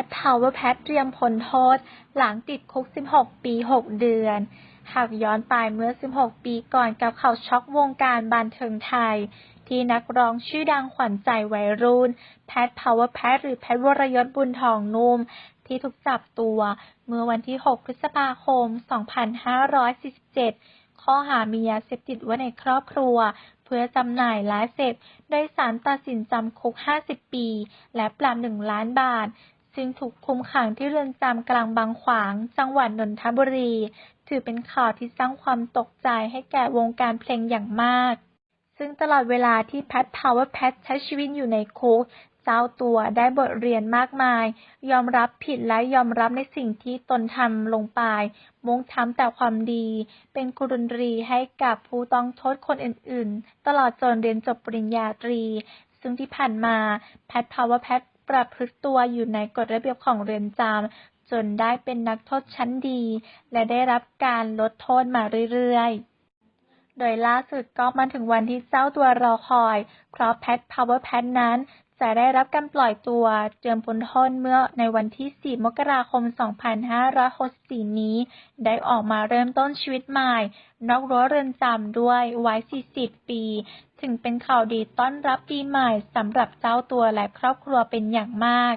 ทพาวเวอร์แพทเตรียมพ้นโทษ หลังติดคุก 16 ปี 6 เดือน หากย้อนไปเมื่อ 16 ปีก่อนกับข่าวช็อกวงการบันเทิงไทย ที่นักร้องชื่อดังขวัญใจวัยรุ่น แพทพาวเวอร์แพทหรือแพทวรยศบุญทองนุ่ม ที่ถูกจับตัวเมื่อวันที่ 6 พฤษภาคม 2547 ข้อหามียาเสพติดไว้ในครอบครัวเพื่อจำหน่ายและเสพโดยสารตัดสินจำคุก 50 ปี และปรับ 1 ล้านบาท ซึ่งถูกคุมขังที่เรือนจำกลางบางขวาง จังหวัดนนทบุรี ถือเป็นข่าวที่สร้างความตกใจให้แก่วงการเพลงอย่างมาก ซึ่งตลอดเวลาที่แพทพาวเวอร์แพทใช้ชีวิตอยู่ในคุก เจ้าตัวได้บทเรียนมากมาย ยอมรับผิดและยอมรับในสิ่งที่ตนทำลงไป มุ่งทำแต่ความดี เป็นครูดนตรีให้กับผู้ต้องโทษคนอื่น ๆ ตลอดจนเรียนจบปริญญาตรีซึ่งที่ผ่านมาแพทพาวเวอร์แพท ประพฤติตัวอยู่ในกฎระเบียบของเรือนจำจนได้เป็นนักโทษชั้นดี และได้รับการลดโทษมาเรื่อยๆโดยล่าสุดก็มาถึงวันที่เจ้าตัวรอคอย เพราะแพทพาวเวอร์แพทนั้น จะได้รับการปล่อยตัวเจิมพลทนเมื่อในวันที่ 4 มกราคม 2564 นี้ ได้ออกมาเริ่มต้นชีวิตใหม่ นอกรั้วเรือนจำด้วยวัย 40 ปี ถึงเป็นข่าวดีต้อนรับปีใหม่สำหรับเจ้าตัวและครอบครัวเป็นอย่างมาก